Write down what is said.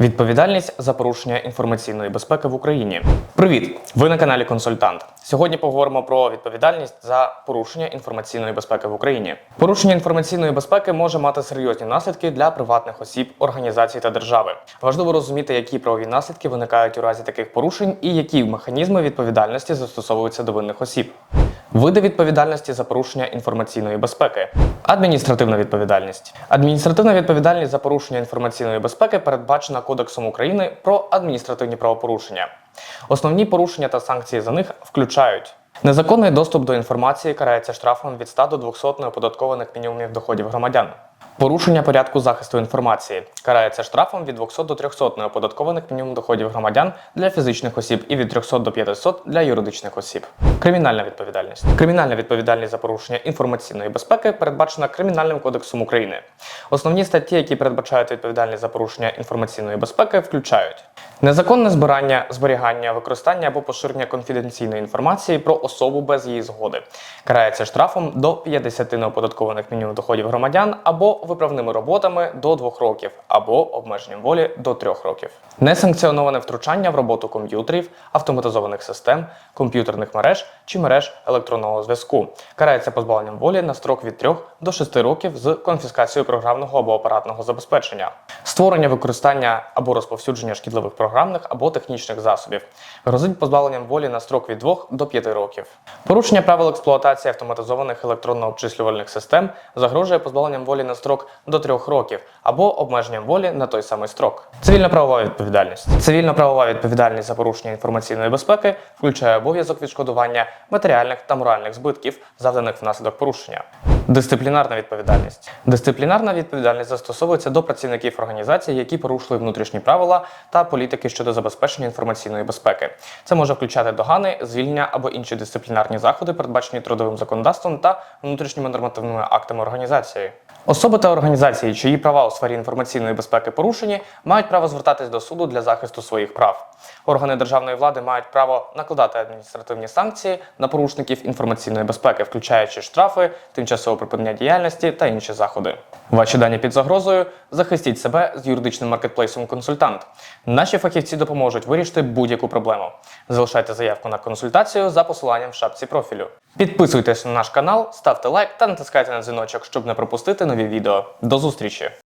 Відповідальність за порушення інформаційної безпеки в Україні. Привіт! Ви на каналі Консультант. Сьогодні поговоримо про відповідальність за порушення інформаційної безпеки в Україні. Порушення інформаційної безпеки може мати серйозні наслідки для приватних осіб, організацій та держави. Важливо розуміти, які правові наслідки виникають у разі таких порушень і які механізми відповідальності застосовуються до винних осіб. Види відповідальності за порушення інформаційної безпеки. Адміністративна відповідальність. Адміністративна відповідальність за порушення інформаційної безпеки передбачена Кодексом України про адміністративні правопорушення. Основні порушення та санкції за них включають. Незаконний доступ до інформації карається штрафом від 100 до 200 неоподаткованих мінімумів доходів громадян. Порушення порядку захисту інформації карається штрафом від 200 до 300 неоподаткованих мінімум доходів громадян для фізичних осіб і від 300 до 500 для юридичних осіб. Кримінальна відповідальність. Кримінальна відповідальність за порушення інформаційної безпеки передбачена Кримінальним кодексом України. Основні статті, які передбачають відповідальність за порушення інформаційної безпеки, включають незаконне збирання, зберігання, використання або поширення конфіденційної інформації про особу без її згоди. Карається штрафом до 50 неоподаткованих мінімум доходів громадян або виправними роботами до 2 років, або обмеженням волі до 3 років. Несанкціоноване втручання в роботу комп'ютерів, автоматизованих систем, комп'ютерних мереж чи мереж електронного зв'язку. Карається позбавленням волі на строк від 3 до 6 років з конфіскацією програмного або апаратного забезпечення. Створення, використання або розповсюдження шкідливих програмних або технічних засобів. Грозить позбавленням волі на строк від 2 до 5 років. Порушення правил експлуатації автоматизованих електронно-обчислювальних систем загрожує позбавленням волі на строк до 3 років або обмеженням волі на той самий строк. Цивільно-правова відповідальність. Цивільно-правова відповідальність за порушення інформаційної безпеки включає обов'язок відшкодування матеріальних та моральних збитків, завданих внаслідок порушення. Дисциплінарна відповідальність. Дисциплінарна відповідальність застосовується до працівників організацій, які порушили внутрішні правила та політики щодо забезпечення інформаційної безпеки. Це може включати догани, звільнення або інші дисциплінарні заходи, передбачені трудовим законодавством та внутрішніми нормативними актами організації. Особи та організації, чиї права у сфері інформаційної безпеки порушені, мають право звертатись до суду для захисту своїх прав. Органи державної влади мають право накладати адміністративні санкції на порушників інформаційної безпеки, включаючи штрафи, тимчасове припинення діяльності та інші заходи. Ваші дані під загрозою. Захистіть себе з юридичним маркетплейсом консультант. Наші фахівці допоможуть вирішити будь-яку проблему. Залишайте заявку на консультацію за посиланням в шапці профілю. Підписуйтесь на наш канал, ставте лайк та натискайте на дзвіночок, щоб не пропустити нові відео. До зустрічі!